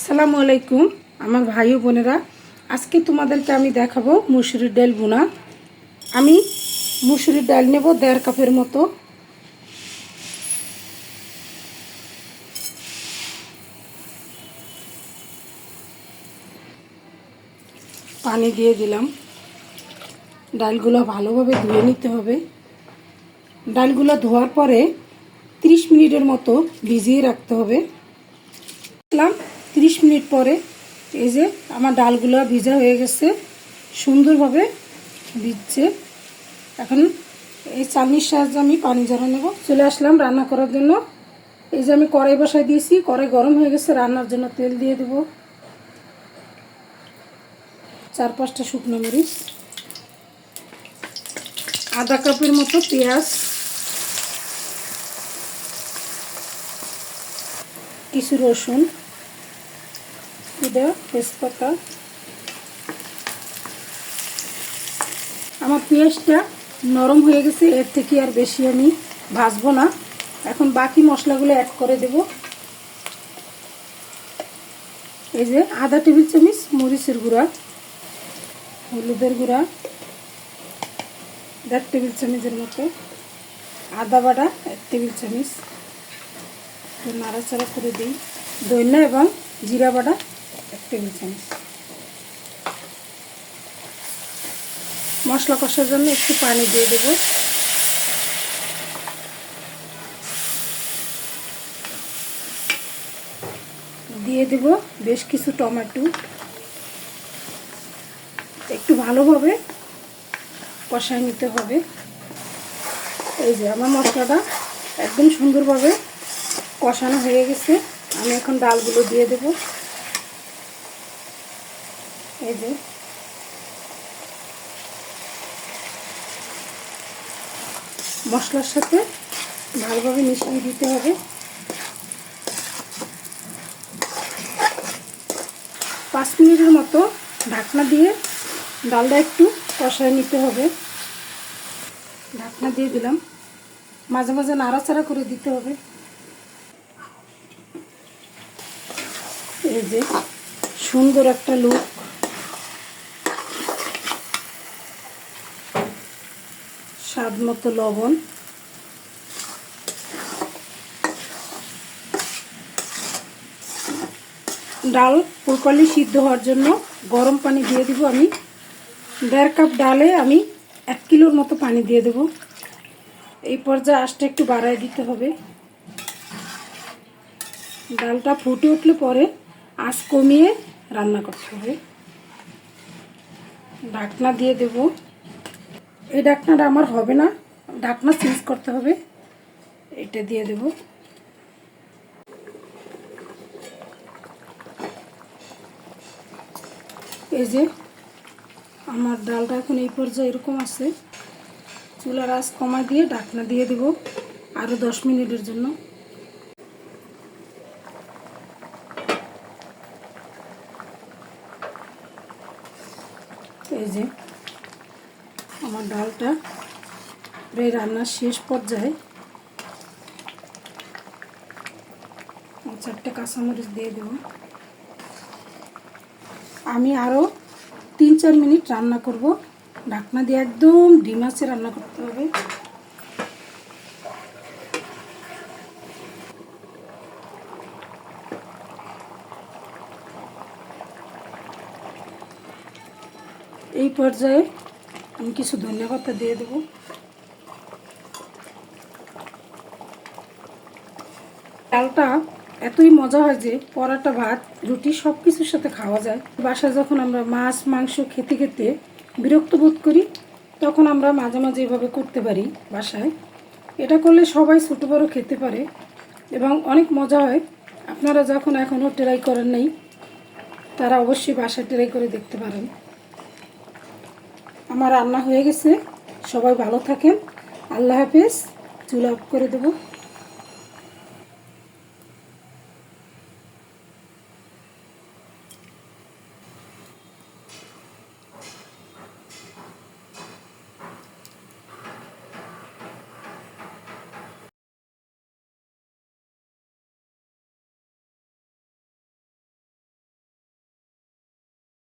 আসসালামু আলাইকুম, আমার ভাই ও বোনেরা। আজকে তোমাদেরকে আমি দেখাবো মুসুরির ডাল বোনা আমি মুসুরির ডাল নেব দেড় কাপের মতো। পানি দিয়ে দিলাম। ডালগুলো ভালোভাবে ধুয়ে নিতে হবে। ডালগুলো ধোয়ার পরে 30 মিনিটের মতো ভিজিয়ে রাখতে হবে। রাখলাম তিরিশ মিনিট পরে এই যে আমার ডালগুলো ভিজা হয়ে গেছে, সুন্দরভাবে ভিজছে। এখন এই চালনির সাহায্যে আমি পানি ঝরা নেব। চলে আসলাম রান্না করার জন্য। এই যে আমি কড়াই বসাই দিয়েছি, কড়াই গরম হয়ে গেছে, রান্নার জন্য তেল দিয়ে দেব। চার পাঁচটা শুকনো মরিচ, আধা কাপের মতো পেঁয়াজ, কিছু রসুন এটা তেজপাতা আমার পেঁয়াজটা নরম হয়ে গেছে, এর থেকে আর বেশি আমি ভাজবো না। এখন বাকি মশলাগুলো অ্যাড করে দেব। এই যে আধা টেবিল চামচ, মরিচের গুঁড়া, হলুদের গুঁড়া, দেড় টেবিল চামচের মতো আদা বাটা, এক টেবিল চামচ। নাড়াচাড়া করে দিই। দইনা এবং জিরা বাটা টেবিল মশলা কষার জন্য একটু পানি দিয়ে দেব। দিয়ে দেব বেশ কিছু টমেটো। একটু ভালোভাবে কষায় নিতে হবে। এই যে আমার মশলাটা একদম সুন্দরভাবে কষানো হয়ে গেছে। আমি এখন ডালগুলো দিয়ে দেব। এই যে। মশলার সাথে ভালোভাবে মিশিয়ে দিতে হবে। পাঁচ মিনিটের মতো ঢাকনা দিয়ে ডালটা একটু কষায় নিতে হবে। ঢাকনা দিয়ে দিলাম। মাঝে মাঝে নাড়াচাড়া করে দিতে হবে। এই যে সুন্দর একটা লুক স্বাদ মতো লবণ। ডাল পুরকলি সিদ্ধ হওয়ার জন্য গরম পানি দিয়ে দিব আমি। দেড় কাপ ডালে আমি এক কিলোর মতো পানি দিয়ে দেব। এই পর্যায়ে আঁচটা একটু বাড়ায় দিতে হবে। ডালটা ফুটে উঠলে পরে আঁচ কমিয়ে রান্না করতে হবে। ঢাকনা দিয়ে দেব। এই ডাকনাটা আমার হবে না। ডাকনা চেঞ্জ করতে হবে। এটা দিয়ে দেব। এই যে, আমার ডালটা এখন এই পর্যায়ে এরকম আছে। চুলার আঁচ কমা দিয়ে ডাকনা দিয়ে দেব আরও দশ মিনিটের জন্য। এই যে আমার ডালটা প্রায় রান্নার শেষ পর্যায়ে চারটে কাঁচামরিচ দিয়ে দেব। আমি আরও তিন চার মিনিট রান্না করব। ঢাকনা দিয়ে একদম ডিমাসে রান্না করতে হবে। এই পর্যায়ে আমি কিছু ধন্যবাদ দিয়ে দেবো। ডালটা এতই মজা হয় যে পরাটা, ভাত, রুটি সব কিছুর সাথে খাওয়া যায়। বাসায় যখন আমরা মাছ, মাংস খেতে খেতে বিরক্ত বোধ করি, তখন আমরা মাঝে মাঝে এভাবে করতে পারি বাসায়। এটা করলে সবাই ছোটো বড়ো খেতে পারে এবং অনেক মজা হয়। আপনারা যখন এখনও ট্রাই করেন নাই, তারা অবশ্যই বাসায় ট্রাই করে দেখতে পারেন। আমার রান্না হয়ে গেছে। সবাই ভালো থাকেন। আল্লাহ হাফেজ। চুলা অফ করে দেবো।